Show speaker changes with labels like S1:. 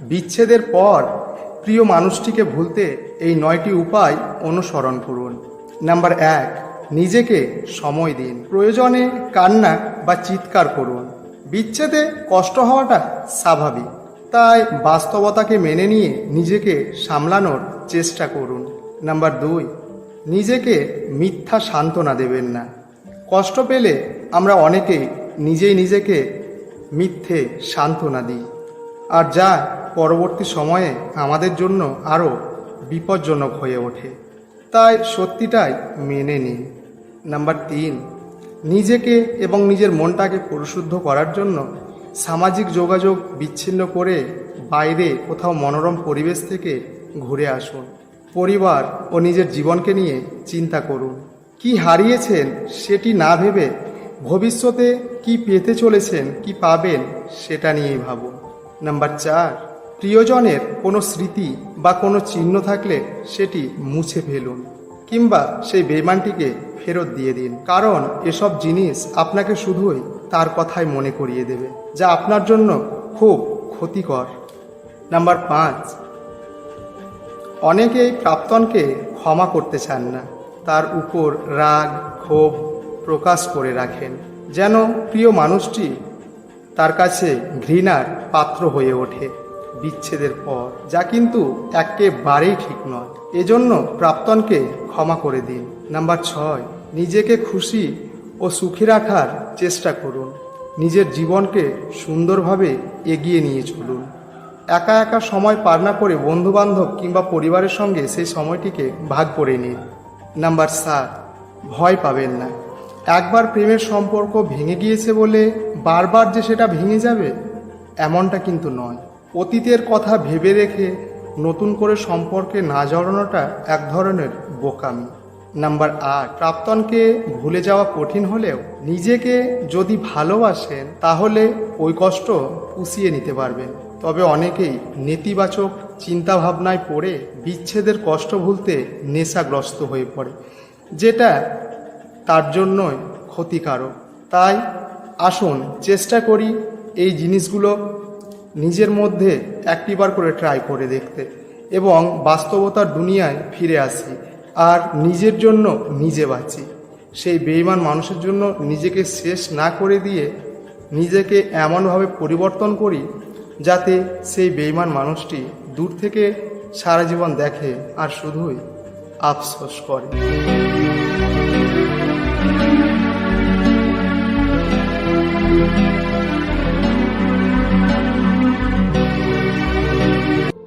S1: বিচ্ছেদের পর প্রিয় মানুষটিকে ভুলতে এই নয়টি উপায় অনুসরণ করুন। নাম্বার এক, নিজেকে সময় দিন। প্রয়োজনে কান্না বা চিৎকার করুন। বিচ্ছেদে কষ্ট হওয়াটা স্বাভাবিক। তাই বাস্তবতাকে মেনে নিয়ে নিজেকে সামলানোর চেষ্টা করুন। নাম্বার দুই, নিজেকে মিথ্যা সান্ত্বনা দেবেন না। কষ্ট পেলে আমরা অনেকেই নিজেই নিজেকে মিথ্যে সান্ত্বনা দিই। আর যা পরবর্তী সময়ে আমাদের জন্য আরও বিপজ্জনক হয়ে ওঠে। তাই সত্যিটাই মেনে নিন। নাম্বার তিন, নিজেকে এবং নিজের মনটাকে পরিশুদ্ধ করার জন্য সামাজিক যোগাযোগ বিচ্ছিন্ন করে বাইরে কোথাও মনোরম পরিবেশ থেকে ঘুরে আসুন। পরিবার ও নিজের জীবনকে নিয়ে চিন্তা করুন। কি হারিয়েছেন সেটি না ভেবে ভবিষ্যতে কি পেতে চলেছেন, কি পাবেন সেটা নিয়েই ভাবুন। নাম্বার চার, প্রিয়জনের কোনো স্মৃতি বা কোনো চিহ্ন থাকলে সেটি মুছে ফেলুন কিংবা সেই বেমানটিকে ফেরত দিয়ে দিন। কারণ এসব জিনিস আপনাকে শুধুই তার কথাই মনে করিয়ে দেবে, যা আপনার জন্য খুব ক্ষতিকর। নাম্বার পাঁচ, অনেকেই প্রাক্তনকে ক্ষমা করতে চান না। তার উপর রাগ, ক্ষোভ প্রকাশ করে রাখেন। যেন প্রিয় মানুষটি তার কাছে ঘৃণার পাত্র হয়ে ওঠে। বিচ্ছেদের পর, যা কিন্তু একেবারেই ঠিক নয়। এজন্য প্রাক্তনকে ক্ষমা করে দিন। নাম্বার ছয়, নিজেকে খুশি ও সুখী রাখার চেষ্টা করুন। নিজের জীবনকে সুন্দরভাবে এগিয়ে নিয়ে চলুন। একা একা সময় পার না করে বন্ধুবান্ধব কিংবা পরিবারের সঙ্গে সেই সময়টিকে ভাগ করে নিন। নাম্বার সাত, ভয় পাবেন না। একবার প্রেমের সম্পর্ক ভেঙে গিয়েছে বলে বারবার যে সেটা ভেঙে যাবে, এমনটা কিন্তু নয়। অতীতের কথা ভেবে রেখে নতুন করে সম্পর্কে না জড়ানোটা এক ধরনের বোকামি। নাম্বার আট, প্রাক্তনকে ভুলে যাওয়া কঠিন হলেও নিজেকে যদি ভালোবাসেন, তাহলে ওই কষ্ট পুষিয়ে নিতে পারবেন। তবে অনেকেই নেতিবাচক চিন্তাভাবনায় পড়ে বিচ্ছেদের কষ্ট ভুলতে নেশাগ্রস্ত হয়ে পড়ে, যেটা তার জন্যই ক্ষতিকারক। তাই আসুন চেষ্টা করি এই জিনিসগুলো নিজের মধ্যে একটিবার করে ট্রাই করে দেখতে এবং বাস্তবতার দুনিয়ায় ফিরে আসি আর নিজের জন্য নিজে বাঁচি। সেই বেইমান মানুষের জন্য নিজেকে শেষ না করে দিয়ে নিজেকে এমনভাবে পরিবর্তন করি যাতে সেই বেইমান মানুষটি দূর থেকে সারা জীবন দেখে আর শুধুই আফসোস করে।